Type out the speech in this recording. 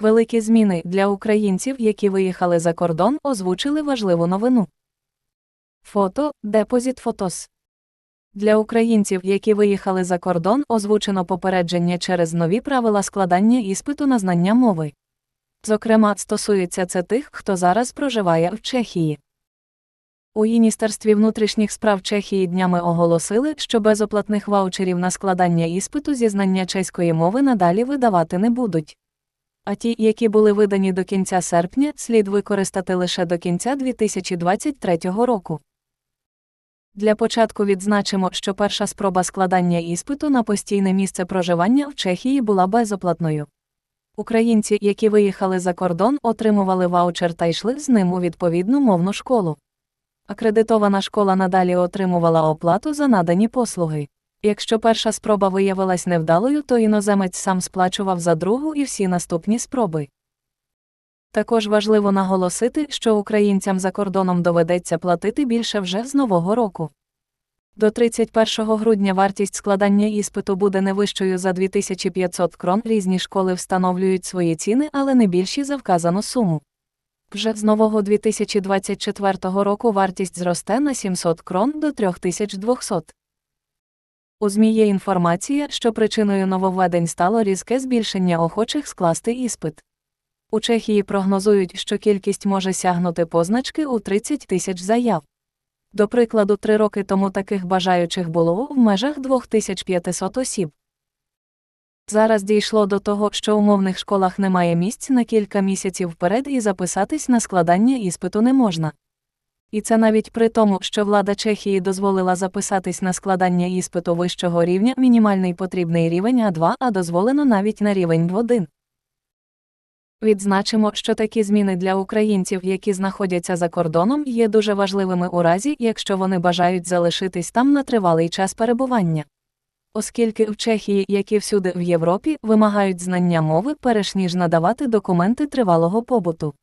Великі зміни для українців, які виїхали за кордон, озвучили важливу новину. Фото Депозит Фотос. Для українців, які виїхали за кордон, озвучено попередження через нові правила складання іспиту на знання мови. Зокрема, стосується це тих, хто зараз проживає в Чехії. У Міністерстві внутрішніх справ Чехії днями оголосили, що безоплатних ваучерів на складання іспиту зі знання чеської мови надалі видавати не будуть. А ті, які були видані до кінця серпня, слід використати лише до кінця 2023 року. Для початку відзначимо, що перша спроба складання іспиту на постійне місце проживання в Чехії була безоплатною. Українці, які виїхали за кордон, отримували ваучер та йшли з ним у відповідну мовну школу. Акредитована школа надалі отримувала оплату за надані послуги. Якщо перша спроба виявилась невдалою, то іноземець сам сплачував за другу і всі наступні спроби. Також важливо наголосити, що українцям за кордоном доведеться платити більше вже з нового року. До 31 грудня вартість складання іспиту буде не вищою за 2500 крон. Різні школи встановлюють свої ціни, але не більші за вказану суму. Вже з нового 2024 року вартість зросте на 700 крон до 3200. У ЗМІ є інформація, що причиною нововведень стало різке збільшення охочих скласти іспит. У Чехії прогнозують, що кількість може сягнути позначки у 30 тисяч заяв. До прикладу, три роки тому таких бажаючих було в межах 2500 осіб. Зараз дійшло до того, що у мовних школах немає місць на кілька місяців вперед і записатись на складання іспиту не можна. І це навіть при тому, що влада Чехії дозволила записатись на складання іспиту вищого рівня мінімальний потрібний рівень А2, а дозволено навіть на рівень 1. Відзначимо, що такі зміни для українців, які знаходяться за кордоном, є дуже важливими у разі, якщо вони бажають залишитись там на тривалий час перебування. Оскільки в Чехії, як і всюди в Європі, вимагають знання мови, перш ніж надавати документи тривалого побуту.